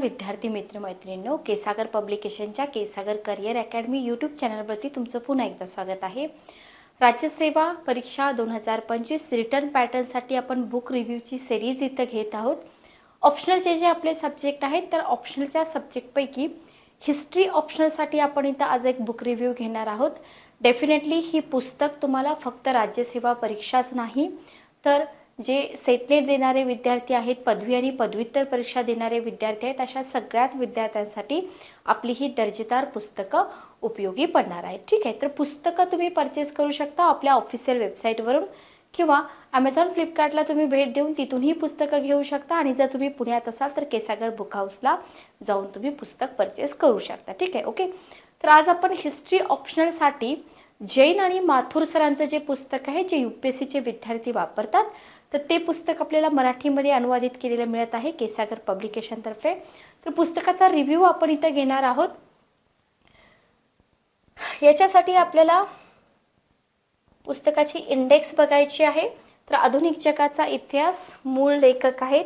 विद्यार्थी मित्रमैत्रिणींनो केसागर पब्लिकेशनच्या केसागर करिअर अकॅडमी यूट्यूब चॅनलवरती तुमचं पुन्हा एकदा स्वागत आहे. राज्यसेवा परीक्षा दोन हजार पंचवीस रिटर्न पॅटर्नसाठी आपण बुक रिव्ह्यूची सिरीज इथं घेत आहोत. ऑप्शनलचे जे आपले सब्जेक्ट आहेत तर ऑप्शनलच्या सब्जेक्टपैकी हिस्ट्री ऑप्शनलसाठी आपण इथं आज एक बुक रिव्ह्यू घेणार आहोत. डेफिनेटली ही पुस्तक तुम्हाला फक्त राज्यसेवा परीक्षाच नाही तर जे सेटनेट देणारे विद्यार्थी आहेत पदवी आणि पदव्युत्तर परीक्षा देणारे विद्यार्थी आहेत अशा सगळ्याच विद्यार्थ्यांसाठी आपली ही दर्जेदार पुस्तकं उपयोगी पडणार आहेत. ठीक आहे तर पुस्तकं तुम्ही परचेस करू शकता आपल्या ऑफिशियल वेबसाईटवरून किंवा ॲमेझॉन फ्लिपकार्टला तुम्ही भेट देऊन तिथूनही पुस्तकं घेऊ शकता आणि जर तुम्ही पुण्यात असाल तर केसागर बुक हाऊसला जाऊन तुम्ही पुस्तक परचेस करू शकता. ठीक आहे ओके तर आज आपण हिस्ट्री ऑप्शनलसाठी जैन आणि माथुर सरांचं जे पुस्तक आहे जे यू पी एस सीचे विद्यार्थी वापरतात तर ते पुस्तक आपल्याला मराठीमध्ये अनुवादित केलेलं मिळत आहे केसागर पब्लिकेशनतर्फे तर पुस्तकाचा रिव्ह्यू आपण इथं घेणार आहोत. याच्यासाठी आपल्याला पुस्तकाची इंडेक्स बघायची आहे. तर आधुनिक जगाचा इतिहास मूळ लेखक आहेत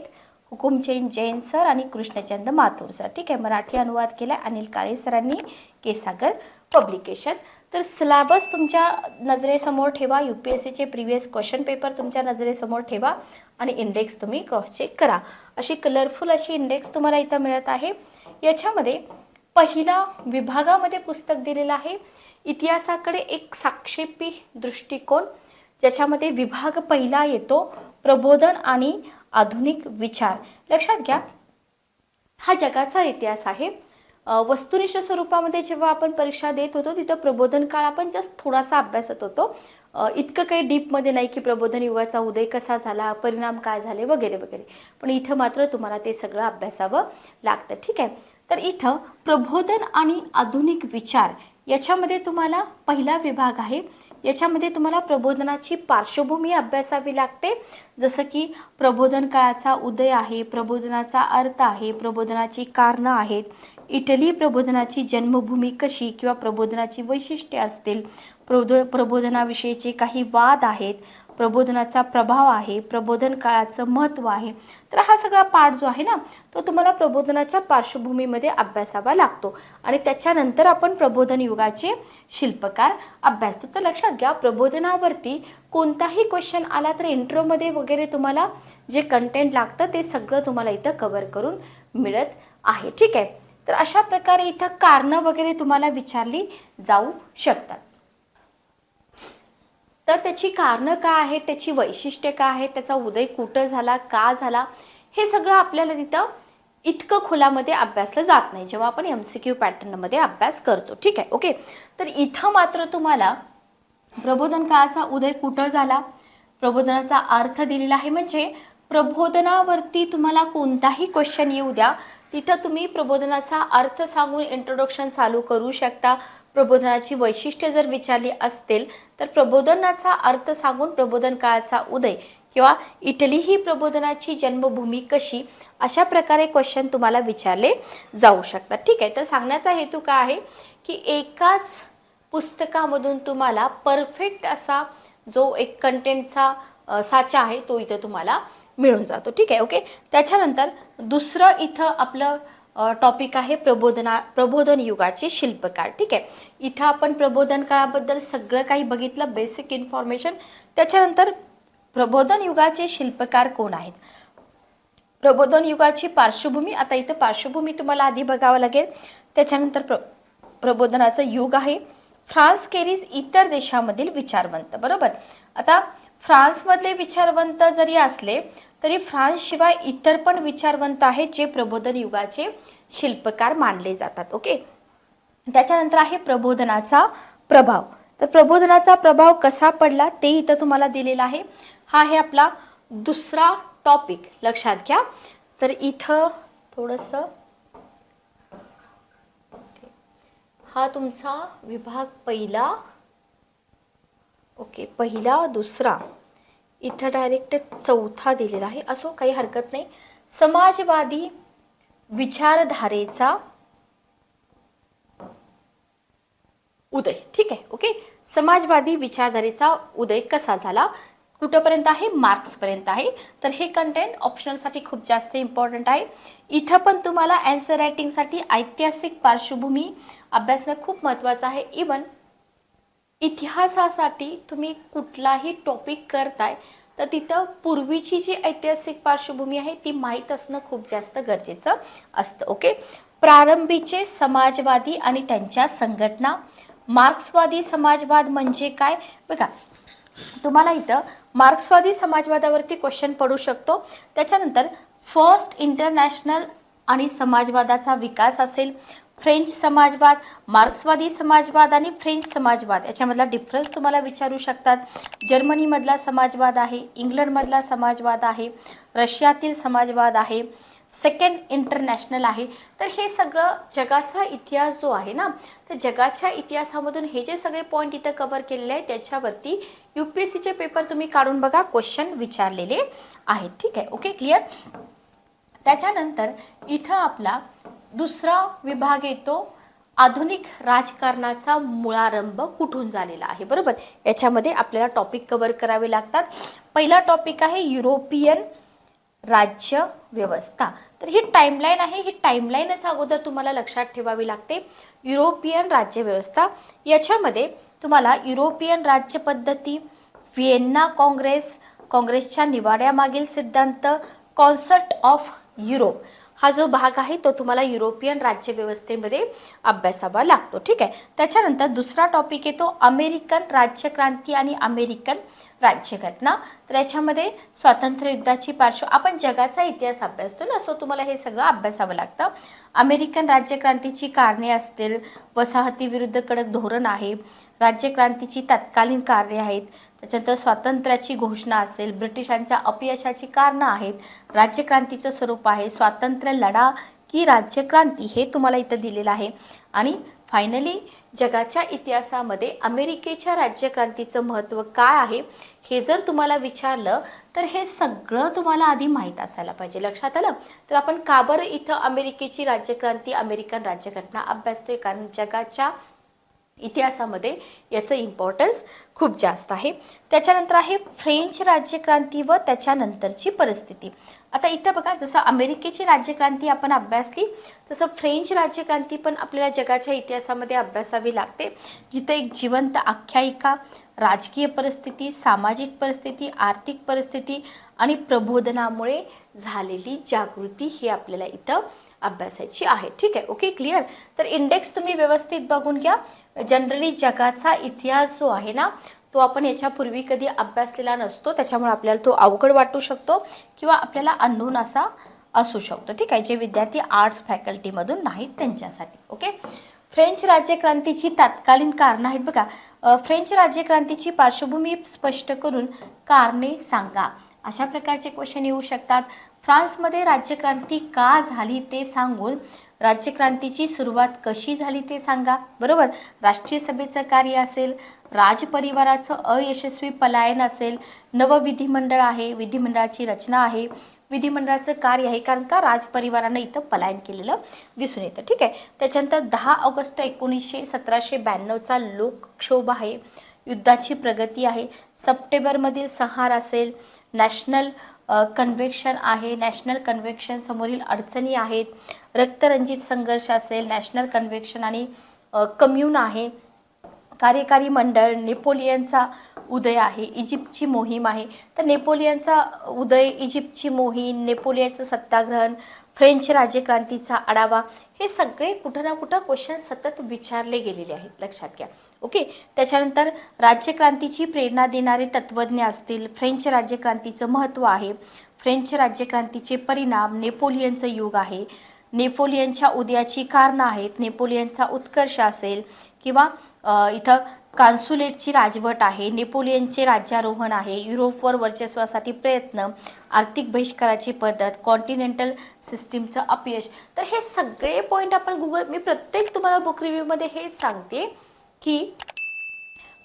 हुकुमचैन जैन सर आणि कृष्णचंद माथूर सर. ठीक आहे मराठी अनुवाद केला अनिल काळे सरांनी केसागर पब्लिकेशन तर सिलॅबस तुमच्या नजरेसमोर ठेवा. यू पी एस सीचे प्रिव्हियस क्वेश्चन पेपर तुमच्या नजरेसमोर ठेवा आणि इंडेक्स तुम्ही क्रॉस चेक करा. अशी कलरफुल अशी इंडेक्स तुम्हाला इथं मिळत आहे. याच्यामध्ये पहिला विभागामध्ये पुस्तक दिलेलं आहे. इतिहासाकडे एक साक्षेपी दृष्टिकोन ज्याच्यामध्ये विभाग पहिला येतो प्रबोधन आणि आधुनिक विचार. लक्षात घ्या हा जगाचा इतिहास आहे. वस्तुनिष्ठ स्वरूपामध्ये जेव्हा आपण परीक्षा देत होतो तिथं प्रबोधन काळ आपण जस्ट थोडासा अभ्यासत होतो. इतकं काही डीपमध्ये नाही की प्रबोधन युगाचा उदय कसा झाला परिणाम काय झाले वगैरे वगैरे. पण इथं मात्र तुम्हाला ते सगळं अभ्यासावं लागतं. ठीक आहे? तर इथं प्रबोधन आणि आधुनिक विचार याच्यामध्ये तुम्हाला पहिला विभाग आहे. याच्यामध्ये तुम्हाला प्रबोधनाची पार्श्वभूमी अभ्यासावी लागते. जसं की प्रबोधन काळाचा उदय आहे प्रबोधनाचा अर्थ आहे प्रबोधनाची कारणं आहेत. इटली प्रबोधनाची जन्मभूमी कशी किंवा प्रबोधनाची वैशिष्ट्ये असतील? प्रबोध प्रबोधनाविषयीचे काही वाद आहेत. प्रबोधनाचा प्रभाव आहे. प्रबोधन काळाचं महत्त्व आहे. तर हा सगळा पाठ जो आहे ना तो तुम्हाला प्रबोधनाच्या पार्श्वभूमीमध्ये अभ्यासावा लागतो. आणि त्याच्यानंतर आपण प्रबोधन युगाचे शिल्पकार अभ्यासतो तर लक्षात घ्या प्रबोधनावरती कोणताही क्वेश्चन आला तर इंट्रोमध्ये वगैरे तुम्हाला जे कंटेंट लागतं ते सगळं तुम्हाला इथं कवर करून मिळत आहे. ठीक आहे? तर अशा प्रकारे इथं कारणं वगैरे तुम्हाला विचारली जाऊ शकतात. तर त्याची कारणं काय आहेत त्याची वैशिष्ट्य काय आहेत त्याचा उदय कुठं झाला का झाला हे सगळं आपल्याला तिथं इतकं खोलामध्ये अभ्यासलं जात नाही. जेव्हा आपण एम सी क्यू पॅटर्नमध्ये अभ्यास करतो. ठीक आहे ओके? तर इथं मात्र तुम्हाला प्रबोधन काळाचा उदय कुठं झाला? प्रबोधनाचा अर्थ दिलेला आहे म्हणजे प्रबोधनावरती तुम्हाला कोणताही क्वेश्चन येऊ द्या. तिथं तुम्ही प्रबोधनाचा अर्थ सांगून इंट्रोडक्शन चालू करू शकता. प्रबोधनाची वैशिष्ट्ये जर विचारली असतील तर प्रबोधनाचा अर्थ सांगून प्रबोधन काळाचा उदय किंवा इटली ही प्रबोधनाची जन्मभूमी कशी अशा प्रकारे क्वेश्चन तुम्हाला विचारले जाऊ शकतात. ठीक आहे तर सांगण्याचा हेतू काय आहे? की एकाच पुस्तकामधून तुम्हाला परफेक्ट असा जो एक कंटेंटचा साचा आहे तो इथं तुम्हाला मिळून जातो. ठीक आहे ओके त्याच्यानंतर दुसरं इथं आपलं टॉपिक आहे प्रबोधना प्रबोधन युगाचे शिल्पकार. ठीक आहे? इथं आपण प्रबोधन काळाबद्दल सगळं काही बघितलं बेसिक इन्फॉर्मेशन त्याच्यानंतर प्रबोधन युगाचे शिल्पकार कोण आहेत? प्रबोधन युगाची पार्श्वभूमी आता इथं पार्श्वभूमी तुम्हाला आधी बघावं लागेल. त्याच्यानंतर प्र प्रबोधनाचं युग आहे. फ्रान्स केरीज इतर देशामधील विचारवंत. बरोबर? आता फ्रान्समधले विचारवंत जरी असले तरी फ्रान्सशिवाय इतर पण विचारवंत आहेत जे प्रबोधन युगाचे शिल्पकार मानले जातात ओके? त्याच्यानंतर आहे प्रबोधनाचा प्रभाव. तर प्रबोधनाचा प्रभाव कसा पडला ते इथं तुम्हाला दिलेला आहे. हा आहे आपला दुसरा टॉपिक लक्षात घ्या. तर इथं थोडंसं हा तुमचा विभाग पहिला ओके पहिला दुसरा. इथं डायरेक्ट चौथा दिलेला आहे. असो काही हरकत नाही. समाजवादी विचारधारेचा उदय. ठीक आहे ओके? समाजवादी विचारधारेचा उदय कसा झाला? कुठंपर्यंत आहे? मार्क्सपर्यंत आहे. तर हे कंटेंट ऑप्शनलसाठी खूप जास्त इम्पॉर्टंट आहे. इथं पण तुम्हाला अँसर रायटिंगसाठी ऐतिहासिक पार्श्वभूमी अभ्यासणं खूप महत्त्वाचं आहे. इवन इतिहासासाठी तुम्ही कुठलाही टॉपिक करताय तर तिथं पूर्वीची जी ऐतिहासिक पार्श्वभूमी आहे ती माहीत असणं खूप जास्त गरजेचं असतं ओके प्रारंभीचे समाजवादी आणि त्यांच्या संघटना. मार्क्सवादी समाजवाद म्हणजे काय? बघा तुम्हाला इथं मार्क्सवादी समाजवादावरती क्वेश्चन पडू शकतो. त्याच्यानंतर फर्स्ट इंटरनॅशनल आणि समाजवादाचा विकास असेल. फ्रेंच समाजवाद मार्क्सवादी समाजवाद आणि फ्रेंच समाजवाद. याच्यामधला डिफरन्स तुम्हाला विचारू शकतात. जर्मनीमधला समाजवाद आहे इंग्लंडमधला समाजवाद आहे रशियातील समाजवाद आहे सेकंड इंटरनॅशनल आहे. तर हे सगळं जगाचा इतिहास जो आहे ना तर जगाच्या इतिहासामधून हे जे सगळे पॉईंट इथं कव्हर केलेले आहेत त्याच्यावरती यू पी एस सीचे पेपर तुम्ही काढून बघा क्वेश्चन विचारलेले आहेत. ठीक आहे ओके क्लिअर त्याच्यानंतर इथं आपला दुसरा विभाग येतो आधुनिक राजकारणाचा मुळारंभ कुठून झालेला आहे? बरोबर? याच्यामध्ये आपल्याला टॉपिक कव्हर करावे लागतात. पहिला टॉपिक आहे युरोपियन राज्य व्यवस्था. तर ही टाईमलाईन आहे. ही टाईमलाईनच अगोदर तुम्हाला लक्षात ठेवावी लागते. युरोपियन राज्यव्यवस्था याच्यामध्ये तुम्हाला युरोपियन राज्य पद्धती व्हिएन्ना काँग्रेस काँग्रेसच्या निवाड्यामागील सिद्धांत कॉन्सर्ट ऑफ युरोप हा जो भाग आहे तो तुम्हाला युरोपियन राज्यव्यवस्थेमध्ये अभ्यासावा लागतो ठीक आहे? त्याच्यानंतर दुसरा टॉपिक येतो अमेरिकन राज्यक्रांती आणि अमेरिकन राज्यघटना. तर याच्यामध्ये स्वातंत्र्य युद्धाची पार्श्व आपण जगाचा इतिहास अभ्यासतो ना सो तुम्हाला हे सगळं अभ्यासावं लागतं. अमेरिकन राज्यक्रांतीची कारणे असतील वसाहतीविरुद्ध कडक धोरण आहे राज्यक्रांतीची तत्कालीन कारणे आहेत त्याच्यानंतर स्वातंत्र्याची घोषणा असेल ब्रिटिशांच्या अपयशाची कारणं आहेत राज्यक्रांतीचं स्वरूप आहे स्वातंत्र्य लढा की राज्यक्रांती हे तुम्हाला इथं दिलेलं आहे. आणि फायनली जगाच्या इतिहासामध्ये अमेरिकेच्या राज्यक्रांतीचं महत्त्व काय आहे हे जर तुम्हाला विचारलं तर हे सगळं तुम्हाला आधी माहीत असायला पाहिजे. लक्षात आलं? तर आपण का बरं इथं अमेरिकेची राज्यक्रांती अमेरिकन राज्यघटना अभ्यासतोय? कारण जगाच्या इतिहासामध्ये याचं इम्पॉर्टन्स खूप जास्त आहे. त्याच्यानंतर आहे फ्रेंच राज्यक्रांती व त्याच्यानंतरची परिस्थिती. आता इथं बघा जसं अमेरिकेची राज्यक्रांती आपण अभ्यासली तसं फ्रेंच राज्यक्रांती पण आपल्याला जगाच्या इतिहासामध्ये अभ्यासावी लागते. जिथं एक जिवंत आख्यायिका राजकीय परिस्थिती सामाजिक परिस्थिती आर्थिक परिस्थिती आणि प्रबोधनामुळे झालेली जागृती ही आपल्याला इथं अभ्यासायची आहे. ठीक आहे? ओके क्लिअर तर इंडेक्स तुम्ही व्यवस्थित बघून घ्या. जनरली जगाचा इतिहास जो आहे ना तो आपण याच्यापूर्वी कधी अभ्यासलेला नसतो. त्याच्यामुळे आपल्याला तो अवघड वाटू शकतो किंवा आपल्याला अननोन असा असू शकतो. ठीक आहे? जे विद्यार्थी आर्ट्स फॅकल्टीमधून नाहीत त्यांच्यासाठी. ओके फ्रेंच राज्यक्रांतीची तत्कालीन कारणं आहेत बघा. फ्रेंच राज्यक्रांतीची पार्श्वभूमी स्पष्ट करून कारणे सांगा. अशा प्रकारचे क्वेश्चन येऊ शकतात. फ्रान्समध्ये राज्यक्रांती का झाली ते सांगून राज्यक्रांतीची सुरुवात कशी झाली ते सांगा. बरोबर? राष्ट्रीय सभेचं कार्य असेल राजपरिवाराचं अयशस्वी पलायन असेल नवविधिमंडळ आहे विधिमंडळाची रचना आहे विधिमंडळाचं कार्य आहे कारण का राजपरिवारानं इथं पलायन केलेलं दिसून येतं. ठीक आहे? त्याच्यानंतर दहा ऑगस्ट एकोणीसशे सतराशे ब्याण्णवचा लोकक्षोभ आहे युद्धाची प्रगती आहे सप्टेंबरमधील सहार असेल नॅशनल कन्व्हेक्शन आहे. नॅशनल कन्व्हेक्शन समोरील अडचणी आहेत. रक्तरंजित संघर्ष असेल नॅशनल कन्व्हेक्शन आणि कम्युन आहे. कार्यकारी मंडळ नेपोलियनचा उदय आहे इजिप्तची मोहीम आहे. तर नेपोलियनचा उदय इजिप्तची मोहीम नेपोलियनचं सत्ताग्रहण फ्रेंच राज्यक्रांतीचा आढावा हे सगळे कुठं ना कुठं क्वेश्चन सतत विचारले गेलेले आहेत. लक्षात घ्या. ओके? त्याच्यानंतर राज्यक्रांतीची प्रेरणा देणारे तत्त्वज्ञ असतील. फ्रेंच राज्यक्रांतीचं महत्त्व आहे. फ्रेंच राज्यक्रांतीचे परिणाम नेपोलियनचं युग आहे. नेपोलियनच्या उदयाची कारणं आहेत. नेपोलियनचा उत्कर्ष असेल किंवा इथं कॉन्सुलेटची राजवट आहे. नेपोलियनचे राज्यारोहण आहे. युरोपवर वर्चस्वासाठी प्रयत्न आर्थिक बहिष्काराची पद्धत कॉन्टिनेंटल सिस्टीमचं अपयश. तर हे सगळे पॉईंट आपण गुगल मी प्रत्येक तुम्हाला बुक रिव्ह्यूमध्ये हेच सांगते. की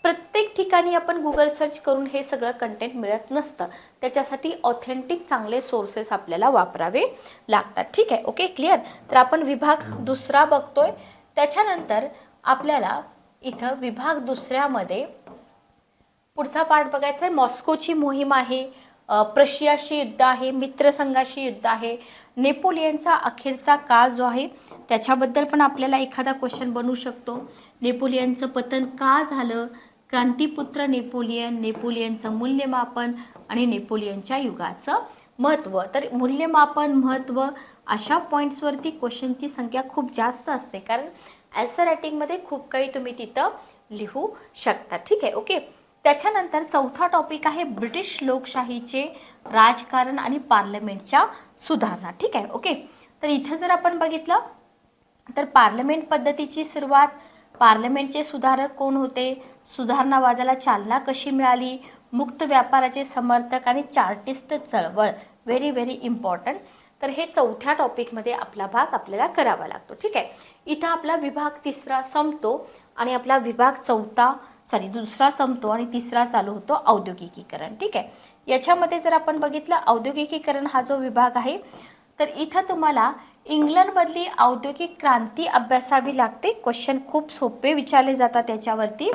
प्रत्येक ठिकाणी आपण गुगल सर्च करून हे सगळं कंटेंट मिळत नसतं. त्याच्यासाठी ऑथेंटिक चांगले सोर्सेस आपल्याला वापरावे लागतात. ठीक आहे? ओके क्लिअर तर आपण विभाग दुसरा बघतोय. त्याच्यानंतर आपल्याला इथं विभाग दुसऱ्यामध्ये पुढचा पार्ट बघायचा आहे. मॉस्कोची मोहीम आहे प्रशियाशी युद्ध आहे मित्रसंघाशी युद्ध आहे नेपोलियनचा अखेरचा काळ जो आहे त्याच्याबद्दल पण आपल्याला एखादा क्वेश्चन बनू शकतो. नेपोलियनचं पतन का झालं? क्रांतिपुत्र नेपोलियन नेपोलियनचं मूल्यमापन आणि नेपोलियनच्या युगाचं महत्त्व. तर मूल्यमापन महत्त्व अशा पॉईंट्सवरती क्वेश्चनची संख्या खूप जास्त असते. कारण ॲन्सर रायटिंगमध्ये खूप काही तुम्ही तिथं लिहू शकता. ठीक आहे? ओके त्याच्यानंतर चौथा टॉपिक आहे ब्रिटिश लोकशाहीचे राजकारण आणि पार्लमेंटच्या सुधारणा. ठीक आहे? ओके तर इथं जर आपण बघितलं तर पार्लमेंट पद्धतीची सुरुवात पार्लमेंटचे सुधारक कोण होते? सुधारणावादाला चालना कशी मिळाली? मुक्त व्यापाराचे समर्थक आणि चार्टिस्ट चळवळ. व्हेरी व्हेरी इम्पॉर्टंट तर हे चौथ्या टॉपिकमध्ये आपला भाग आपल्याला करावा लागतो. ठीक आहे? इथं आपला विभाग तिसरा संपतो आणि आपला विभाग चौथा सॉरी दुसरा संपतो आणि तिसरा चालू होतो औद्योगिकीकरण. ठीक आहे? याच्यामध्ये जर आपण बघितलं औद्योगिकीकरण हा जो विभाग आहे तर इथं तुम्हाला इंग्लंडमधली औद्योगिक क्रांती अभ्यासावी लागते. क्वेश्चन खूप सोपे विचारले जातात त्याच्यावरती.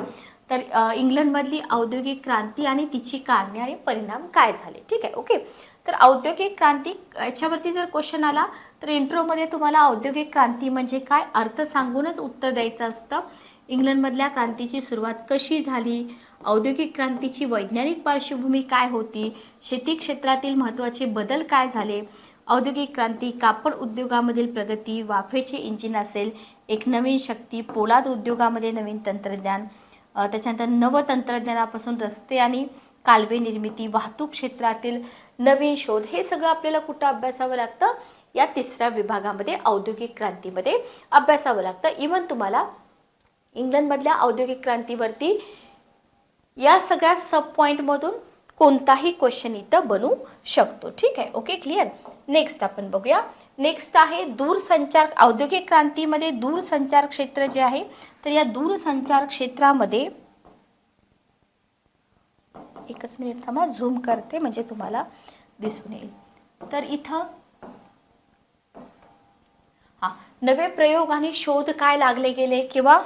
तर इंग्लंडमधली औद्योगिक क्रांती आणि तिची कारणे आणि परिणाम काय झाले? ठीक आहे ओके. तर औद्योगिक क्रांती याच्यावरती जर क्वेश्चन आला तर इंट्रोमध्ये तुम्हाला औद्योगिक क्रांती म्हणजे काय? अर्थ सांगूनच उत्तर द्यायचं असतं. इंग्लंडमधल्या क्रांतीची सुरुवात कशी झाली? औद्योगिक क्रांतीची वैज्ञानिक पार्श्वभूमी काय होती? शेती क्षेत्रातील महत्त्वाचे बदल काय झाले? औद्योगिक क्रांती कापड उद्योगामधील प्रगती वाफेचे इंजिन असेल एक नवीन शक्ती पोलाद उद्योगामध्ये नवीन तंत्रज्ञान त्याच्यानंतर त्याच्यानंतर नवतंत्रज्ञानापासून रस्ते आणि कालवे निर्मिती वाहतूक क्षेत्रातील नवीन शोध हे सगळं आपल्याला कुठं अभ्यासावं लागतं? या तिसऱ्या विभागामध्ये औद्योगिक क्रांतीमध्ये अभ्यासावं लागतं. इवन तुम्हाला इंग्लंडमधल्या औद्योगिक क्रांतीवरती या सगळ्या सब पॉईंटमधून कोणताही क्वेश्चन इथं बनू शकतो. ठीक आहे? ओके क्लिअर नेक्स्ट आपण बघूया. नेक्स्ट आहे दूरसंचार औद्योगिक क्रांतीमध्ये दूरसंचार क्षेत्र जे आहे तर या दूरसंचार क्षेत्रामध्ये एकच मिनिट थांबा झूम करते म्हणजे तुम्हाला दिसून येईल. तर इथं हा नवे प्रयोग आणि शोध काय लागले गेले किंवा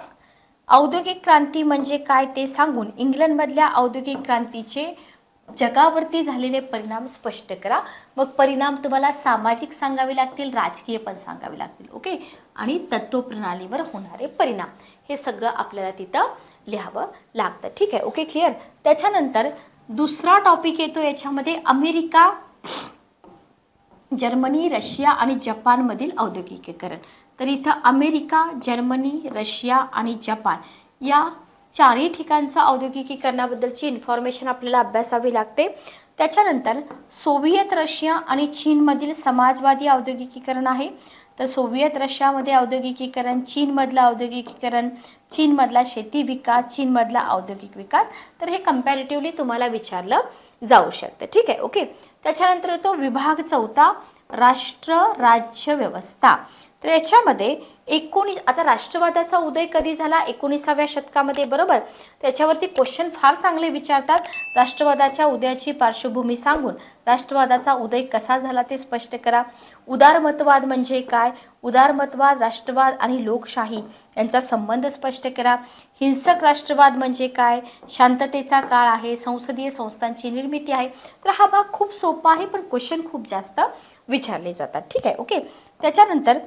औद्योगिक क्रांती म्हणजे काय ते सांगून इंग्लंडमधल्या औद्योगिक क्रांतीचे जगावरती झालेले परिणाम स्पष्ट करा. मग परिणाम तुम्हाला सामाजिक सांगावे लागतील राजकीय पण सांगावे लागतील ओके? आणि तत्वप्रणालीवर होणारे परिणाम. हे सगळं आपल्याला तिथं लिहावं लागतं. ठीक आहे? ओके? क्लिअर त्याच्यानंतर दुसरा टॉपिक येतो याच्यामध्ये अमेरिका जर्मनी रशिया आणि जपानमधील औद्योगिकीकरण. तर इथं अमेरिका जर्मनी रशिया आणि जपान या चारही ठिकाणचं औद्योगिकीकरणाबद्दलची इन्फॉर्मेशन आपल्याला अभ्यासावी लागते. त्याच्यानंतर सोव्हिएत रशिया आणि चीनमधील समाजवादी औद्योगिकीकरण आहे. तर सोव्हिएत रशियामध्ये औद्योगिकीकरण चीनमधलं औद्योगिकीकरण चीनमधला शेती विकास चीनमधला औद्योगिक विकास. तर हे कम्पॅरेटिव्हली तुम्हाला विचारलं जाऊ शकतं. ठीक आहे? ओके त्याच्यानंतर येतो विभाग चौथा राष्ट्र राज्य व्यवस्था. तर याच्यामध्ये एकोणीस आता राष्ट्रवादाचा उदय कधी झाला? एकोणीसाव्या शतकामध्ये बरोबर? त्याच्यावरती क्वेश्चन फार चांगले विचारतात. राष्ट्रवादाच्या उदयाची पार्श्वभूमी सांगून राष्ट्रवादाचा उदय कसा झाला ते स्पष्ट करा. उदारमतवाद म्हणजे काय? उदारमतवाद राष्ट्रवाद आणि लोकशाही यांचा संबंध स्पष्ट करा. हिंसक राष्ट्रवाद म्हणजे काय? शांततेचा काळ आहे संसदीय संस्थांची निर्मिती आहे. तर हा भाग खूप सोपा आहे पण क्वेश्चन खूप जास्त विचारले जातात. ठीक आहे ओके त्याच्यानंतर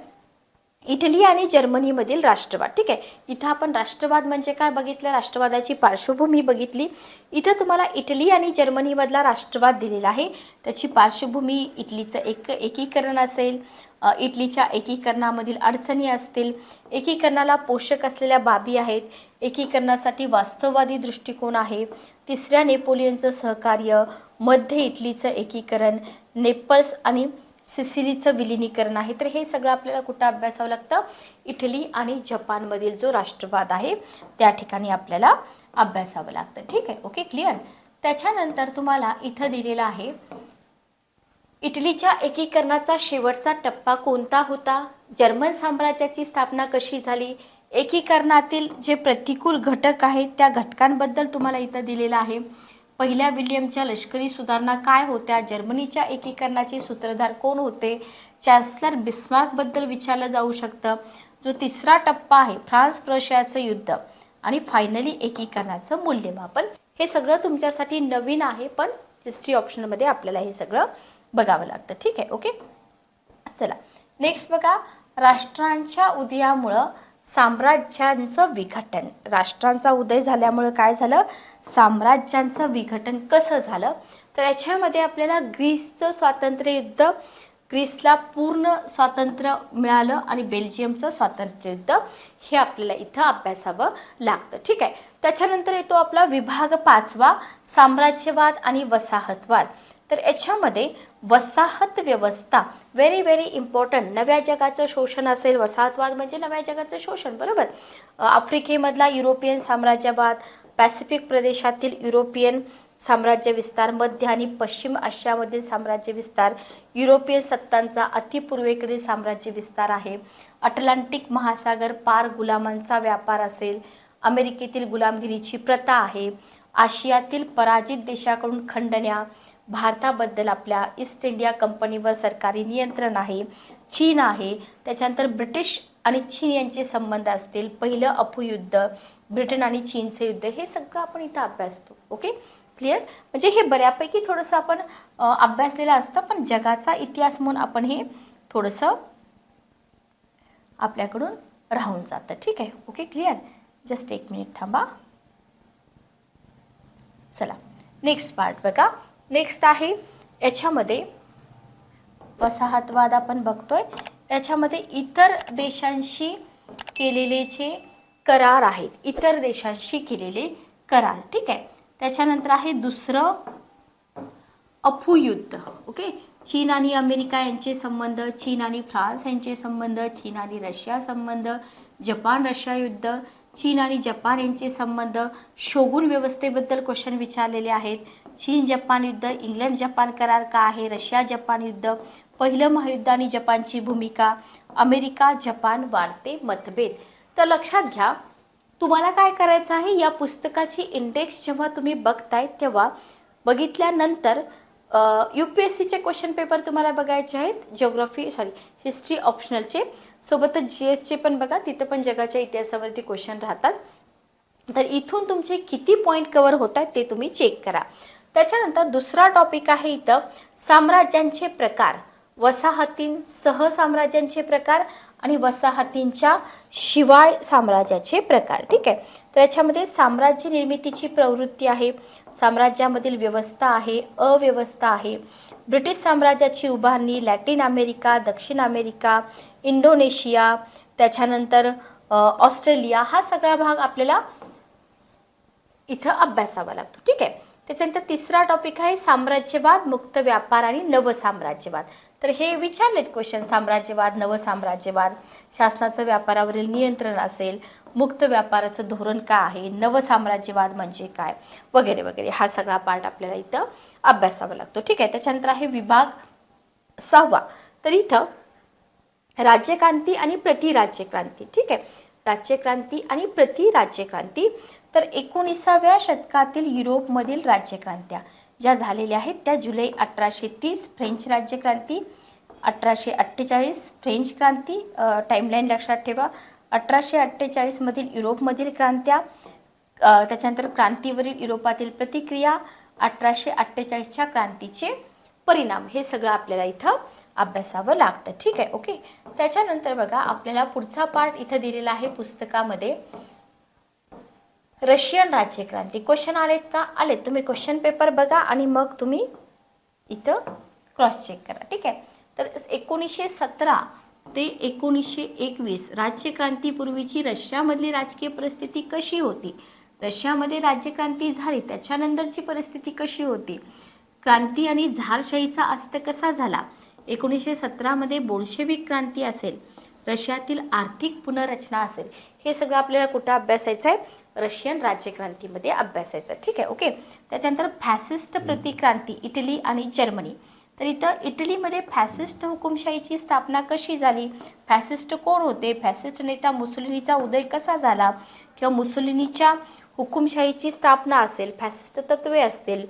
इटली आणि जर्मनीमधील राष्ट्रवाद. ठीक आहे? इथं आपण राष्ट्रवाद म्हणजे काय बघितलं? राष्ट्रवादाची पार्श्वभूमी बघितली. इथं तुम्हाला इटली आणि जर्मनीमधला राष्ट्रवाद दिलेला आहे. त्याची पार्श्वभूमी इटलीचं एक एकीकरण असेल इटलीच्या एकीकरणामधील अडचणी असतील एकीकरणाला पोषक असलेल्या बाबी आहेत एकीकरणासाठी वास्तववादी दृष्टिकोन आहे. तिसऱ्या नेपोलियनचं सहकार्य मध्य इटलीचं एकीकरण नेपल्स आणि सिसिलीचं विलिनीकरण आहे. तर हे सगळं आपल्याला कुठं अभ्यासावं लागतं? इटली आणि जपानमधील जो राष्ट्रवाद आहे त्या ठिकाणी आपल्याला अभ्यासावं लागतं. ठीक आहे? ओके? क्लिअर? त्याच्यानंतर तुम्हाला इथं दिलेलं आहे इटलीच्या एकीकरणाचा शेवटचा टप्पा कोणता होता? जर्मन साम्राज्याची स्थापना कशी झाली? एकीकरणातील जे प्रतिकूल घटक आहेत त्या घटकांबद्दल तुम्हाला इथं दिलेलं आहे. पहिल्या विल्यमच्या लष्करी सुधारणा काय होत्या? जर्मनीच्या एकीकरणाचे सूत्रधार कोण होते? चॅन्सलर बिस्मार्कबद्दल विचारलं जाऊ शकतं. जो तिसरा टप्पा आहे फ्रान्स प्रशियाचं युद्ध. आणि फायनली एकीकरणाचं मूल्यमापन. हे सगळं तुमच्यासाठी नवीन आहे पण हिस्ट्री ऑप्शनमध्ये आपल्याला हे सगळं बघावं लागतं. ठीक आहे ओके चला. नेक्स्ट बघा. राष्ट्रांच्या उदयामुळं साम्राज्यांचं विघटन. राष्ट्रांचा उदय झाल्यामुळं काय झालं? साम्राज्यांचं विघटन कसं झालं? तर याच्यामध्ये आपल्याला ग्रीसचं स्वातंत्र्य युद्ध ग्रीसला पूर्ण स्वातंत्र्य मिळालं आणि बेल्जियमचं स्वातंत्र्य युद्ध हे आपल्याला इथं अभ्यासावं लागतं. ठीक आहे? त्याच्यानंतर येतो आपला विभाग पाचवा साम्राज्यवाद आणि वसाहतवाद. तर याच्यामध्ये वसाहत व्यवस्था व्हेरी व्हेरी इम्पॉर्टंट नव्या जगाचं शोषण असेल वसाहतवाद म्हणजे नव्या जगाचं शोषण बरोबर? आफ्रिकेमधला युरोपियन साम्राज्यवाद पॅसिफिक प्रदेशातील युरोपियन साम्राज्य विस्तार मध्य आणि पश्चिम आशियामधील साम्राज्य विस्तार युरोपियन सत्तांचा अतिपूर्वेकडील साम्राज्य विस्तार आहे. अटलांटिक महासागर पार गुलामांचा व्यापार असेल. अमेरिकेतील गुलामगिरीची प्रथा आहे. आशियातील पराजित देशाकडून खंडण्या भारताबद्दल आपल्या ईस्ट इंडिया कंपनीवर सरकारी नियंत्रण आहे चीन आहे त्याच्यानंतर ब्रिटिश आणि चीन यांचे संबंध असतील पहिलं अफुयुद्ध ब्रिटन आणि चीनचे युद्ध हे सगळं आपण इथं अभ्यासतो ओके? क्लिअर म्हणजे हे बऱ्यापैकी थोडंसं आपण अभ्यासलेलं असतं पण जगाचा इतिहास म्हणून आपण हे थोडंसं आपल्याकडून राहून जातं ठीक आहे? ओके क्लिअर जस्ट एक मिनिट थांबा. चला नेक्स्ट पार्ट बघा. नेक्स्ट आहे याच्यामध्ये वसाहतवाद आपण बघतोय. याच्यामध्ये इतर देशांशी केलेले जे करार आहेत इतर देशांशी केलेले करार ठीक आहे? त्याच्यानंतर आहे दुसरं अफुयुद्ध ओके? चीन आणि अमेरिका यांचे संबंध चीन आणि फ्रान्स यांचे संबंध चीन आणि रशिया संबंध जपान रशिया युद्ध चीन आणि जपान यांचे संबंध शोगुन व्यवस्थेबद्दल क्वेश्चन विचारलेले आहेत. चीन जपान युद्ध इंग्लंड जपान करार का आहे? रशिया जपान युद्ध पहिलं महायुद्ध आणि जपानची भूमिका अमेरिका जपान वाढते मतभेद. तर लक्षात घ्या तुम्हाला काय करायचं आहे? या पुस्तकाची इंडेक्स जेव्हा तुम्ही बघताय तेव्हा बघितल्यानंतर यू पी एस सीचे क्वेश्चन पेपर तुम्हाला बघायचे आहेत जिओग्राफी सॉरी हिस्ट्री ऑप्शनलचे सोबतच जी एसचे पण बघा तिथं पण जगाच्या इतिहासावरती क्वेश्चन राहतात. तर इथून तुमचे किती पॉईंट कवर होत आहेत ते तुम्ही चेक करा. त्याच्यानंतर दुसरा टॉपिक आहे इथं साम्राज्यांचे प्रकार. वसाहतीं सह साम्राज्यांचे प्रकार आणि वसाहतींच्या शिवाय साम्राज्याचे प्रकार. ठीक आहे? तर याच्यामध्ये साम्राज्य निर्मितीची प्रवृत्ती आहे साम्राज्यामधील व्यवस्था आहे अव्यवस्था आहे. ब्रिटिश साम्राज्याची उभारणी लॅटिन अमेरिका दक्षिण अमेरिका इंडोनेशिया त्याच्यानंतर ऑस्ट्रेलिया हा सगळा भाग आपल्याला इथं अभ्यासावा लागतो. ठीक आहे? त्याच्यानंतर तिसरा टॉपिक आहे साम्राज्यवाद मुक्त व्यापार आणि नवसाम्राज्यवाद तर हे विचारलेत क्वेश्चन साम्राज्यवाद नवसाम्राज्यवाद शासनाचं व्यापारावरील नियंत्रण असेल मुक्त व्यापाराचं धोरण काय आहे नवसाम्राज्यवाद म्हणजे काय? वगैरे वगैरे. हा सगळा पार्ट आपल्याला इथं अभ्यासावा लागतो. ठीक आहे? त्याच्यानंतर आहे विभाग सहावा. तर इथं राज्यक्रांती आणि प्रतिराज्यक्रांती. ठीक आहे? राज्यक्रांती आणि प्रतिराज्यक्रांती. तर एकोणीसाव्या शतकातील युरोपमधील राज्यक्रांत्या ज्या झालेल्या आहेत त्या जुलै अठराशे तीस फ्रेंच राज्यक्रांती अठराशे अठ्ठेचाळीस फ्रेंच क्रांती टाईमलाईन लक्षात ठेवा. अठराशे अठ्ठेचाळीसमधील युरोपमधील क्रांत्या त्याच्यानंतर क्रांतीवरील युरोपातील प्रतिक्रिया अठराशे अठ्ठेचाळीसच्या क्रांतीचे परिणाम हे सगळं आपल्याला इथं अभ्यासावं लागतं. ठीक आहे ओके? त्याच्यानंतर बघा आपल्याला पुढचा पार्ट इथं दिलेला आहे पुस्तकामध्ये. रशियन राज्यक्रांती क्वेश्चन आलेत का? आले तुम्ही क्वेश्चन पेपर बघा आणि मग तुम्ही इथं क्रॉस चेक करा. ठीक आहे? तर एकोणीसशे सतरा ते एकोणीसशे एकवीस राज्यक्रांतीपूर्वीची रशियामधली राजकीय परिस्थिती कशी होती? रशियामध्ये राज्यक्रांती झाली त्याच्यानंतरची परिस्थिती कशी होती? क्रांती आणि झारशाहीचा अस्त कसा झाला? एकोणीसशे सतरामध्ये बोल्शेविक क्रांती असेल रशियातील आर्थिक पुनर्रचना असेल. हे सगळं आपल्याला कुठं अभ्यासायचं आहे रशियन राज्यक्रांतीमध्ये अभ्यासायचं. ठीक आहे ओके? त्याच्यानंतर फॅसिस्ट प्रतिक्रांती इटली आणि जर्मनी. तर इथं इटलीमध्ये फॅसिस्ट हुकुमशाहीची स्थापना कशी झाली? फॅसिस्ट कोण होते? फॅसिस्ट नेता मुसोलिनीचा उदय कसा झाला? किंवा मुसोलिनीच्या हुकुमशाहीची स्थापना असेल फॅसिस्ट तत्वे असतील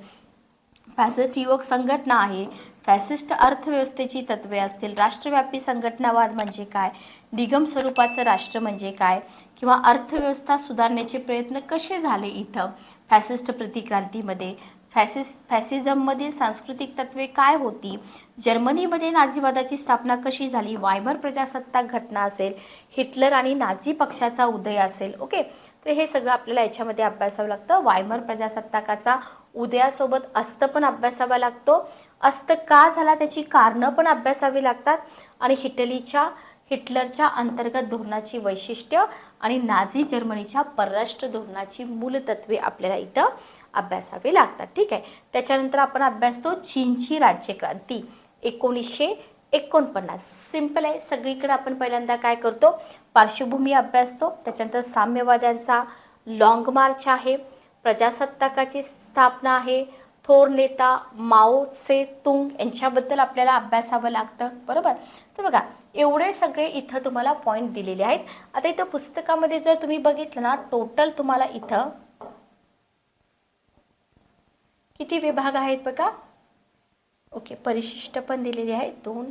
फॅसिस्ट युवक संघटना आहे फॅसिस्ट अर्थव्यवस्थेची तत्वे असतील राष्ट्रव्यापी संघटनावाद म्हणजे काय? निगम स्वरूपाचं राष्ट्र म्हणजे काय? किंवा अर्थव्यवस्था सुधारण्याचे प्रयत्न कसे झाले इथं? फॅसिस्ट प्रतिक्रांतीमध्ये. फॅसिस फॅसिझममधील सांस्कृतिक तत्वे काय होती? जर्मनीमध्ये नाझीवादाची स्थापना कशी झाली? वायबर प्रजासत्ताक घटना असेल हिटलर आणि नाझी पक्षाचा उदय असेल ओके? तर हे सगळं आपल्याला याच्यामध्ये अभ्यासावं लागतं. वायमर प्रजासत्ताकाचा उदयासोबत अस्त पण अभ्यासावा लागतो. अस्त का झाला त्याची कारणं पण अभ्यासावी लागतात. आणि हिटलीच्या हिटलरच्या अंतर्गत धोरणाची वैशिष्ट्य आणि नाझी जर्मनीच्या परराष्ट्र धोरणाची मूलतत्वे आपल्याला इथं अभ्यासावे लागतात ठीक आहे? त्याच्यानंतर आपण अभ्यासतो चीनची राज्यक्रांती. एकोणीसशे एकोणपन्नास. सिंपल आहे. सगळीकडे आपण पहिल्यांदा काय करतो? पार्श्वभूमी अभ्यासतो. त्याच्यानंतर साम्यवाद्यांचा लाँग मार्च आहे. प्रजासत्ताकाची स्थापना आहे. थोर नेता माओ से तुंग यांच्याबद्दल आपल्याला अभ्यासावं लागतं. बरोबर? तर बघा एवढे सगळे इथं तुम्हाला पॉईंट दिलेले आहेत. आता इथं पुस्तकामध्ये जर तुम्ही बघितलं ना टोटल तुम्हाला इथं किती विभाग आहेत बघा? ओके परिशिष्ट पण दिलेली आहे दोन.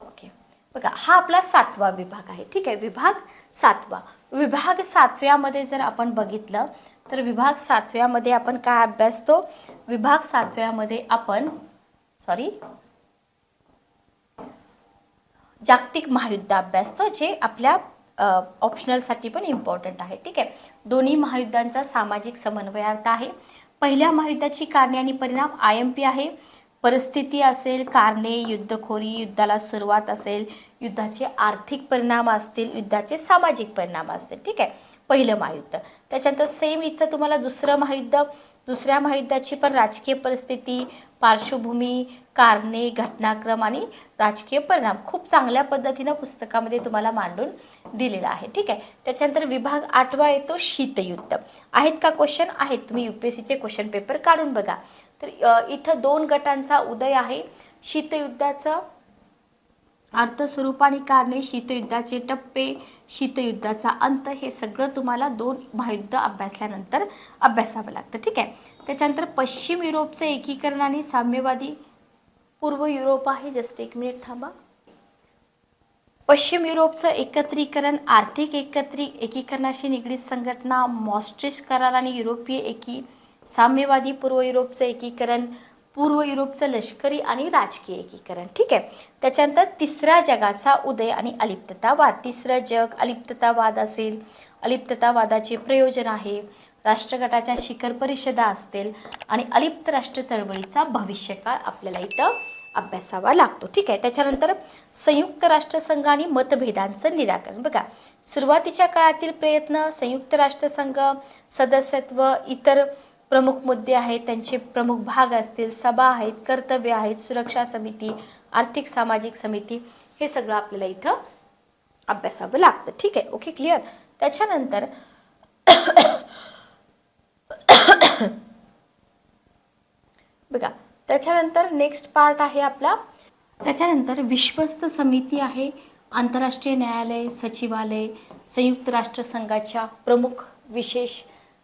ओके. बघा हा आपला सातवा विभाग आहे. ठीक आहे? विभाग सातवा. विभाग सातव्यामध्ये जर आपण बघितलं तर विभाग सातव्यामध्ये आपण काय अभ्यासतो विभाग सातव्यामध्ये आपण सॉरी जागतिक महायुद्ध अभ्यासतो जे आपल्या ऑप्शनलसाठी पण इम्पॉर्टंट आहे. ठीक आहे? दोन्ही महायुद्धांचा सामाजिक समन्वयार्थ आहे. पहिल्या महायुद्धाची कारणे आणि परिणाम आय एम पी आहे. परिस्थिती असेल कारणे युद्धखोरी युद्धाला सुरुवात असेल युद्धाचे आर्थिक परिणाम असतील युद्धाचे सामाजिक परिणाम असतील ठीक आहे? पहिलं महायुद्ध. त्याच्यानंतर सेम इथं तुम्हाला दुसरं महायुद्ध. दुसऱ्या महायुद्धाची पण राजकीय परिस्थिती पार्श्वभूमी कारणे घटनाक्रम आणि राजकीय परिणाम खूप चांगल्या पद्धतीनं पुस्तकामध्ये तुम्हाला मांडून दिलेला आहे ठीक आहे? त्याच्यानंतर विभाग आठवा येतो शीतयुद्ध. आहेत का क्वेश्चन आहेत. तुम्ही यू पी एस सीचे क्वेश्चन पेपर काढून बघा. तर इथं दोन गटांचा उदय आहे. शीतयुद्धाचं अर्थस्वरूप आणि कारणे शीतयुद्धाचे टप्पे शीतयुद्धाचा अंत हे सगळं तुम्हाला दोन महायुद्ध अभ्यासल्यानंतर अभ्यासावं लागतं. ठीक आहे? त्याच्यानंतर पश्चिम युरोपचं एकीकरण आणि साम्यवादी पूर्व युरोप आहे. जस्ट एक मिनिट थांबा. पश्चिम युरोपचं एकत्रीकरण आर्थिक एकत्री एकीकरणाशी निगडीत संघटना मॉस्ट्रिस करार आणि युरोपीय एकी साम्यवादी पूर्व युरोपचं एकीकरण पूर्व युरोपचं लष्करी आणि राजकीय एकीकरण. ठीक आहे? त्याच्यानंतर तिसऱ्या जगाचा उदय आणि अलिप्ततावाद. तिसरं जग अलिप्ततावाद असेल. अलिप्ततावादाचे प्रयोजन आहे. राष्ट्रगटाच्या शिखर परिषदा असतील आणि अलिप्त राष्ट्र चळवळीचा भविष्यकाळ आपल्याला इथं अभ्यासावा लागतो. ठीक आहे? त्याच्यानंतर संयुक्त राष्ट्रसंघ आणि मतभेदांचं निराकरण. बघा सुरुवातीच्या काळातील प्रयत्न संयुक्त राष्ट्रसंघ सदस्यत्व इतर प्रमुख मुद्दे आहेत त्यांचे प्रमुख भाग असतील सभा आहेत कर्तव्य आहेत सुरक्षा समिती आर्थिक सामाजिक समिती हे सगळं आपल्याला इथं अभ्यासावं लागतं. ठीक आहे? ओके क्लिअर त्याच्यानंतर बघा त्याच्यानंतर नेक्स्ट पार्ट आहे आपला. त्याच्यानंतर विश्वस्त समिती आहे आंतरराष्ट्रीय न्यायालय सचिवालय संयुक्त राष्ट्रसंघाच्या प्रमुख विशेष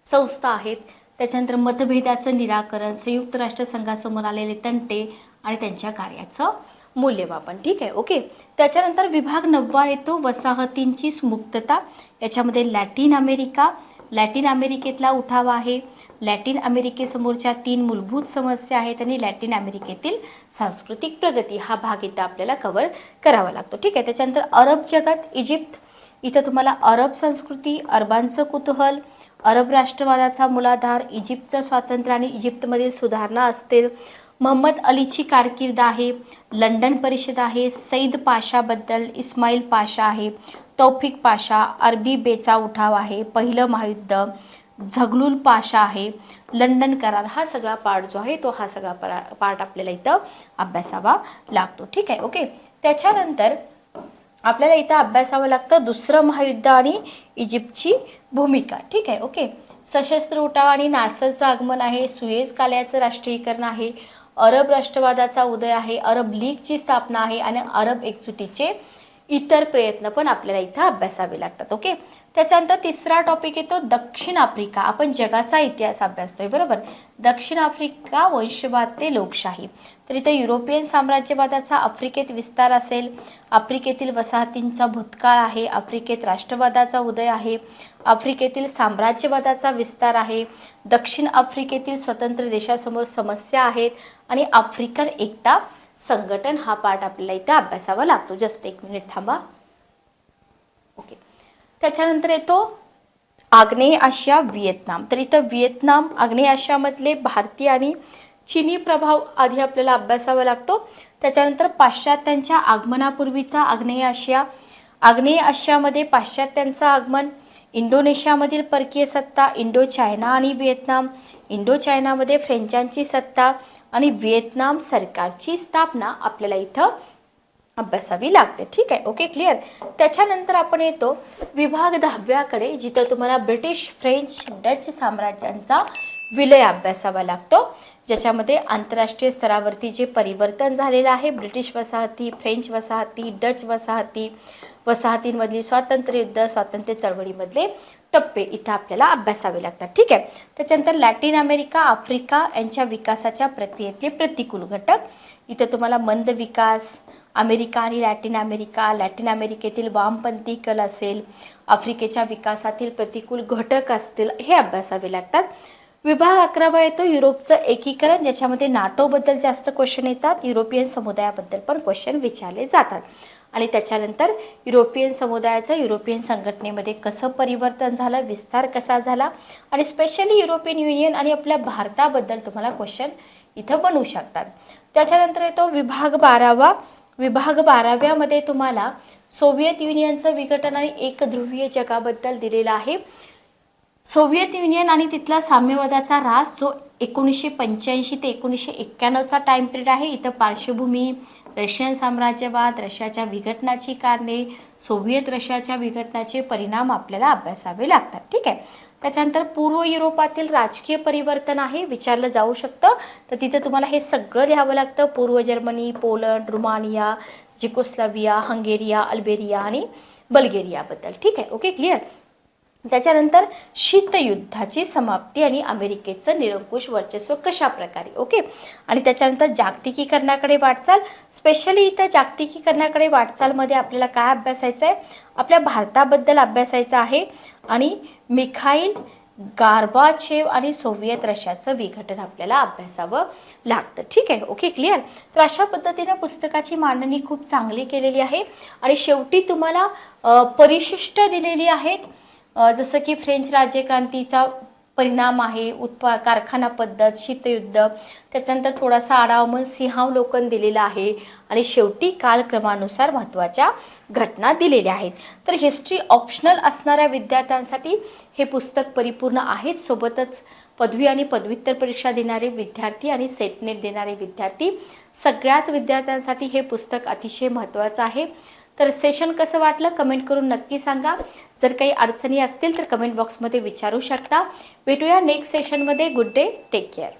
संस्था आहेत. त्याच्यानंतर मतभेदाचं निराकरण संयुक्त राष्ट्रसंघासमोर आलेले तंटे आणि त्यांच्या कार्याचं मूल्यमापन. ठीक आहे ओके. त्याच्यानंतर विभाग नववा येतो वसाहतींची मुक्तता. याच्यामध्ये लॅटिन अमेरिका लॅटिन अमेरिकेतला उठाव आहे. लॅटिन अमेरिकेसमोरच्या तीन मूलभूत समस्या आहेत आणि लॅटिन अमेरिकेतील सांस्कृतिक प्रगती हा भाग इथं आपल्याला कव्हर करावा लागतो. ठीक आहे त्याच्यानंतर अरब जगात इजिप्त. इथं तुम्हाला अरब संस्कृती अरबांचं कुतूहल अरब राष्ट्रवादाचा मूलाधार इजिप्तचं स्वातंत्र्य आणि इजिप्तमधील सुधारणा असतील. महम्मद अलीची कारकीर्द आहे. लंडन परिषद आहे. सईद पाशाबद्दल इस्माईल पाशा आहे. तौफिक पाशा अरबी बेचा उठाव आहे. पहिलं महायुद्ध झगलूल पाशा आहे. लंडन करार हा सगळा पार्ट जो आहे तो हा सगळा परा पार्ट आपल्याला इथं अभ्यासावा लागतो. ठीक आहे ओके त्याच्यानंतर आपल्याला इथं अभ्यासावं लागतं दुसरं महायुद्ध आणि इजिप्तची भूमिका. ठीक आहे ओके. सशस्त्र उठाव आणि नासरचं आगमन आहे सुएज कालयाचं राष्ट्रीयकरण आहे अरब राष्ट्रवादाचा उदय आहे अरब लीगची स्थापना आहे आणि अरब एकजुटीचे इतर प्रयत्न पण आपल्याला इथं अभ्यासावे लागतात ओके. त्याच्यानंतर तिसरा टॉपिक येतो दक्षिण आफ्रिका. आपण जगाचा इतिहास अभ्यासतोय बरोबर? दक्षिण आफ्रिका वंशवाद ते लोकशाही. तर इथं युरोपियन साम्राज्यवादाचा आफ्रिकेत विस्तार असेल आफ्रिकेतील वसाहतींचा भूतकाळ आहे आफ्रिकेत राष्ट्रवादाचा उदय आहे आफ्रिकेतील साम्राज्यवादाचा विस्तार आहे दक्षिण आफ्रिकेतील स्वतंत्र देशासमोर समस्या आहेत आणि आफ्रिकन एकता संघटन हा पाठ आपल्याला इथे अभ्यासावा लागतो. जस्ट एक मिनिट थांबा. ओके त्याच्यानंतर येतो आग्नेय आशिया व्हिएतनाम. तर इथं व्हिएतनाम आग्नेय आशियामधले भारतीय आणि चिनी प्रभाव आधी आपल्याला अभ्यासावा लागतो. त्याच्यानंतर पाश्चात्यांच्या आगमनापूर्वीचा आग्नेय आशिया. आग्नेय आशियामध्ये पाश्चात्यांचं आगमन इंडोनेशियामधील परकीय सत्ता इंडो चायना आणि व्हिएतनाम. इंडो चायनामध्ये फ्रेंचांची सत्ता आणि व्हिएतनाम सरकारची स्थापना आपल्याला इथं अभ्यासावी लागते. ठीक आहे? Okay clear? त्याच्यानंतर आपण येतो विभाग दहाव्याकडे जिथं तुम्हाला ब्रिटिश फ्रेंच डच साम्राज्यांचा विलय अभ्यासावा लागतो. ज्याच्यामध्ये आंतरराष्ट्रीय स्तरावरती जे परिवर्तन झालेलं आहे ब्रिटिश वसाहती फ्रेंच वसाहती डच वसाहती वसाहतींमधली स्वातंत्र्य युद्ध स्वातंत्र्य चळवळीमधले टप्पे इथं आपल्याला अभ्यासावे लागतात. ठीक आहे? त्याच्यानंतर लॅटिन अमेरिका आफ्रिका यांच्या विकासाच्या प्रक्रियेतले प्रतिकूल घटक. इथं तुम्हाला मंद विकास अमेरिका आणि लॅटिन अमेरिका लॅटिन अमेरिकेतील वामपंथी कल असेल आफ्रिकेच्या विकासातील प्रतिकूल घटक असतील हे अभ्यासावे लागतात. विभाग अकरावा येतो. युरोपचं एकीकरण ज्याच्यामध्ये नाटोबद्दल जास्त क्वेश्चन येतात. युरोपियन समुदायाबद्दल पण क्वेश्चन विचारले जातात. आणि त्याच्यानंतर युरोपियन समुदायाचं युरोपियन संघटनेमध्ये कसं परिवर्तन झालं विस्तार कसा झाला? आणि स्पेशली युरोपियन युनियन आणि आपल्या भारताबद्दल तुम्हाला क्वेश्चन इथं बनवू शकतात. त्याच्यानंतर येतो विभाग बारावा. विभाग बाराव्यामध्ये तुम्हाला सोव्हिएत युनियनचं विघटन आणि एकध्रुवीय जगाबद्दल दिलेलं आहे. सोव्हिएत युनियन आणि तिथला साम्यवादाचा रास जो एकोणीसशे पंच्याऐंशी ते एकोणीसशे एक्क्याण्णवचा टाईम पिरियड आहे इथं पार्श्वभूमी रशियन साम्राज्यवाद रशियाच्या विघटनाची कारणे सोव्हिएत रशियाच्या विघटनाचे परिणाम आपल्याला अभ्यासावे लागतात. ठीक आहे? त्याच्यानंतर पूर्व युरोपातील राजकीय परिवर्तन आहे विचारलं जाऊ शकतं. तर तिथं तुम्हाला हे सगळं लिहावं लागतं. पूर्व जर्मनी पोलंड रुमानिया जिकोस्लाविया हंगेरिया अल्बेरिया आणि बल्गेरियाबद्दल. ठीक आहे? ओके? क्लिअर? त्याच्यानंतर शीतयुद्धाची समाप्ती आणि अमेरिकेचं निरंकुश वर्चस्व कशा प्रकारे ओके? आणि त्याच्यानंतर जागतिकीकरणाकडे वाटचाल. स्पेशली इथं जागतिकीकरणाकडे वाटचालमध्ये आपल्याला काय अभ्यासायचं आहे? आपल्या भारताबद्दल अभ्यासायचं आहे. आणि मिखाईल गार्बाचेव आणि सोव्हिएत रशियाचं विघटन आपल्याला अभ्यासावं लागतं. ठीक आहे? ओके? क्लिअर तर अशा पद्धतीनं पुस्तकाची मांडणी खूप चांगली केलेली आहे. आणि शेवटी तुम्हाला परिशिष्ट दिलेली आहेत. जसं की फ्रेंच राज्यक्रांतीचा परिणाम आहे उत्पा कारखाना पद्धत शीतयुद्ध त्याच्यानंतर थोडासा आढावा सिंहावलोकन दिलेलं आहे आणि शेवटी कालक्रमानुसार महत्त्वाच्या घटना दिलेल्या आहेत. तर हिस्ट्री ऑप्शनल असणाऱ्या विद्यार्थ्यांसाठी हे पुस्तक परिपूर्ण आहेत. सोबतच पदवी आणि पदव्युत्तर परीक्षा देणारे विद्यार्थी आणि सेटनेट देणारे विद्यार्थी सगळ्याच विद्यार्थ्यांसाठी हे पुस्तक अतिशय महत्त्वाचं आहे. तर सेशन कसं वाटलं कमेंट करून नक्की सांगा. जर काही अडचणी असतील तर कमेंट बॉक्समध्ये विचारू शकता. भेटूया नेक्स्ट सेशनमध्ये गुड डे टेक केअर